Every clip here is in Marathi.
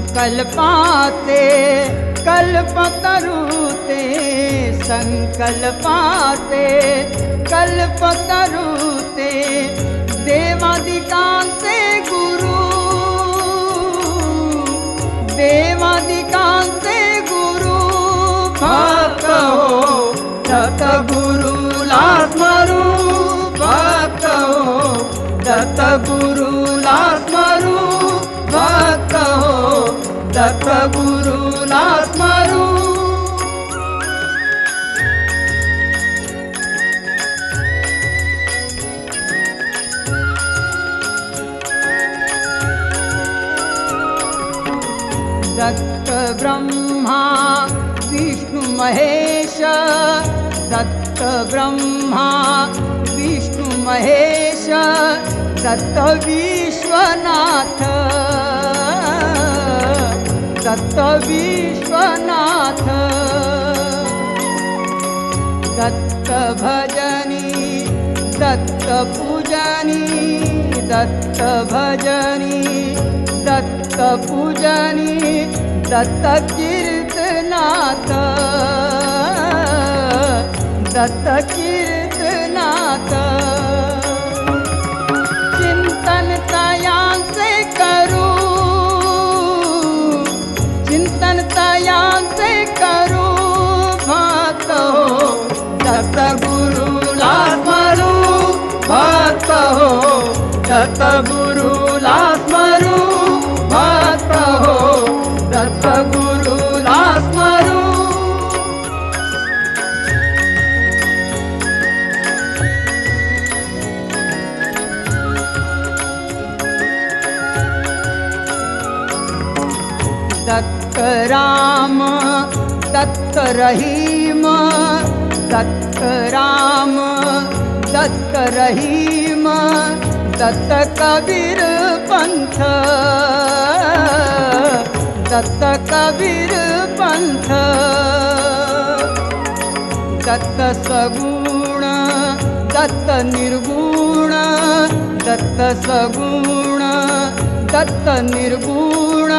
संकल्पाते कल्पतरुते संकल्पाते कल्पतरुते देवादिकांचे सत्त ब्रह्मा विष्णु महेश। सत्त ब्रह्मा विष्णु महेश। सत् विश्वनाथ दत्तविश्वनाथ। दत्त भजनि सत्तपूजनी दत्त भजनि दत्त विश्वनाथ दत्त भजनी कीर्तनाथ. दत्त कीर्तनाथ. चिंतन तयांचे करू. चिंतन तयांचे करू. भात हो दत्त गुरुला स्मरू. भात हो दत्त गुरुला स्मरू. राम दत्त राम दत्त कबीर पंथ दत्त कबीर पंथ दत्त सगुण दत्त निर्गुण दत्त सगुण दत्त निर्गुण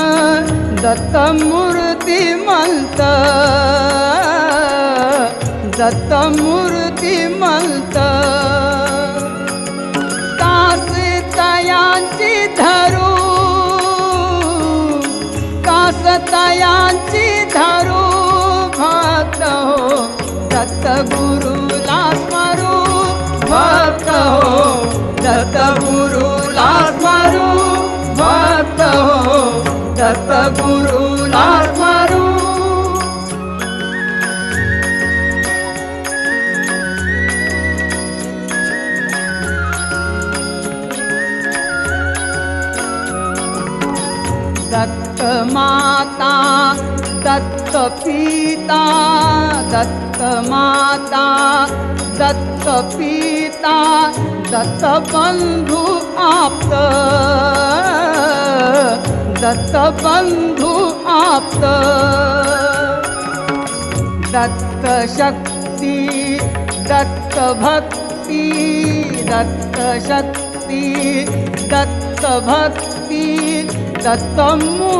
दत्तमूर्ती मलत दत्तमूर्ती मलत. कासे तयांची धरू कास तयांची धरू भक्त हो दत्त गुरुला स्मरू भक्त हो दत्त गुरुला दत्तमाता माता दत्तमाता पिता दत्त माता आप्त दत्त आप्त। दत्त दत्तभक्ति दत्त दत्तभक्ति दत्तपन्थ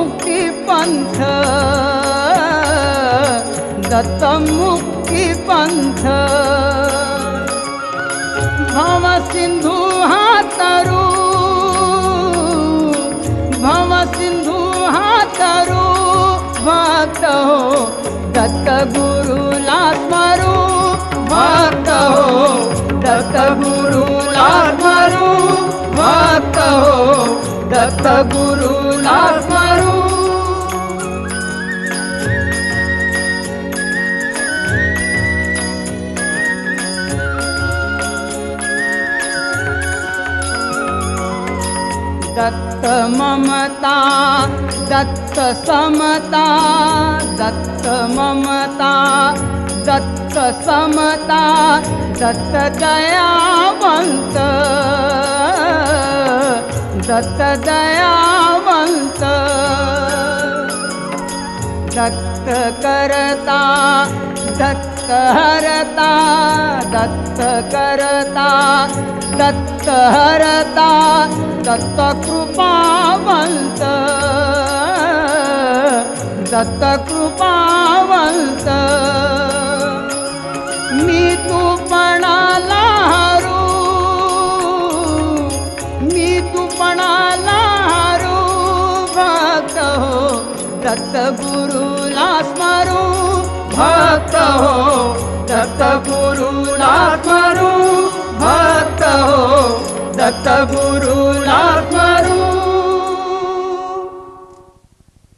दत्तप भवासि सिन्धु हारु भवा सिन्धु हारु दत्त गुरुमरूप दत्त स्मरू. दत्त ममता दत्त समता दत्त ममता दत्त समता दत्त दयावंत. दत्त दयावंत दत्त करता दत्त हरता दत्त करता दत्त हरता दत्त कृपावंत दत्त कृपावंत भक्त हो